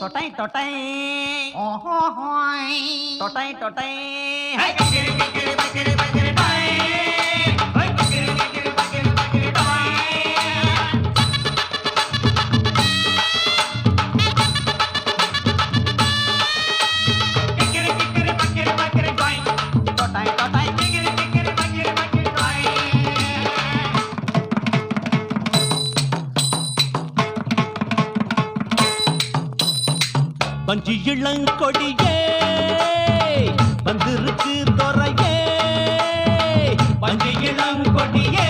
തൊട്ടൈ തൊട്ടൈ തൊട്ടൈ തൊട്ടൈ பஞ்சு இளங்கொடியே வந்திருக்கு துறையே. பஞ்சு இளங்கொடியே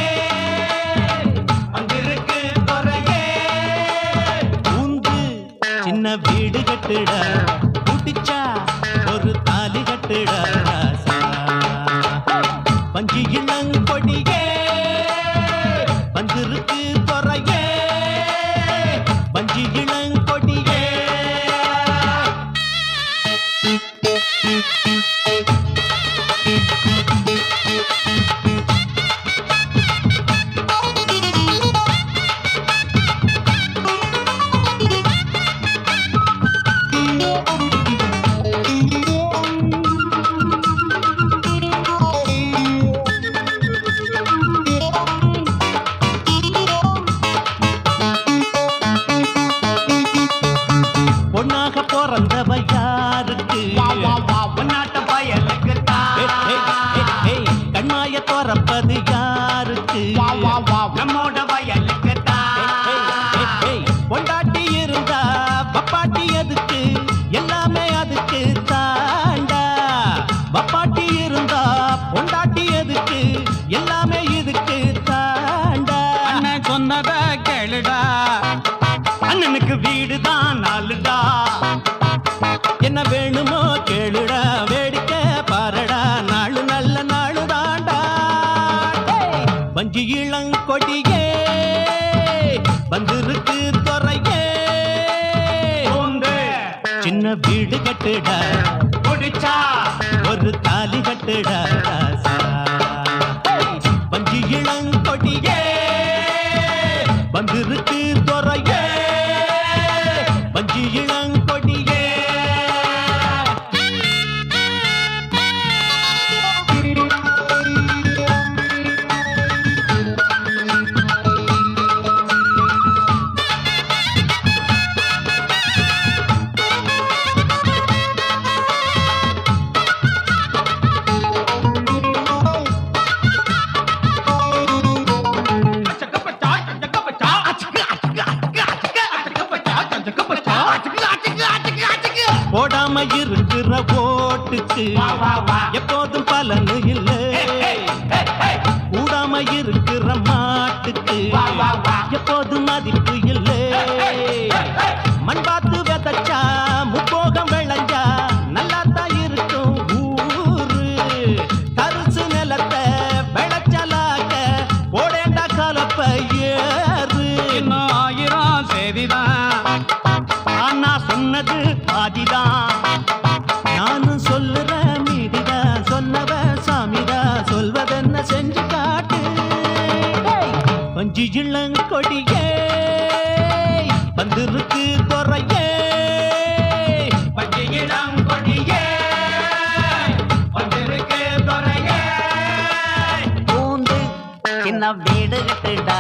வந்திருக்கு துறையே. ஊந்து சின்ன வீடு கட்டுட குட்டிச்சா ஒரு தாலி கட்டுட பஞ்சி இளங்கொடியே கேளுடா. அண்ணனுக்கு வீடுதான் நாலுடா. என்ன வேணுமோ கேளுடா. வேடிக்கை பாருடா. நாளு நல்ல நாளு தாண்டா வஞ்சி இளங்கொடியே வந்திருக்கு துறையே. சின்ன வீடு கட்டுடா. குடிச்சா ஒரு தாலி கட்டுடா. வஞ்சி போடாம இருக்கிற ஓட்டுக்கு எப்போதும் பலனு இல்லை. கூடாம இருக்கிற மாட்டுக்கு. எப்போதும் மதிப்பு இல்லை. மண் பார்த்து விதைச்சா முப்போகம் விளைஞ்சா நல்லா தான் இருக்கும் ஊரு. தரிசு நிலத்தை விளைச்சலாக்க போடேண்டா கலப்ப ஏறு. ஆயிரம் செய்திதான் ஆனா சொன்னது பாதிதான் நானும் சொல்லுற மீதிதா சொன்னவ சாமிதா சொல்வதென்ன செஞ்சு காட்டு. பஞ்சு இளங்கொடியே வந்திருக்கு குறையே. வீடு கட்டுடா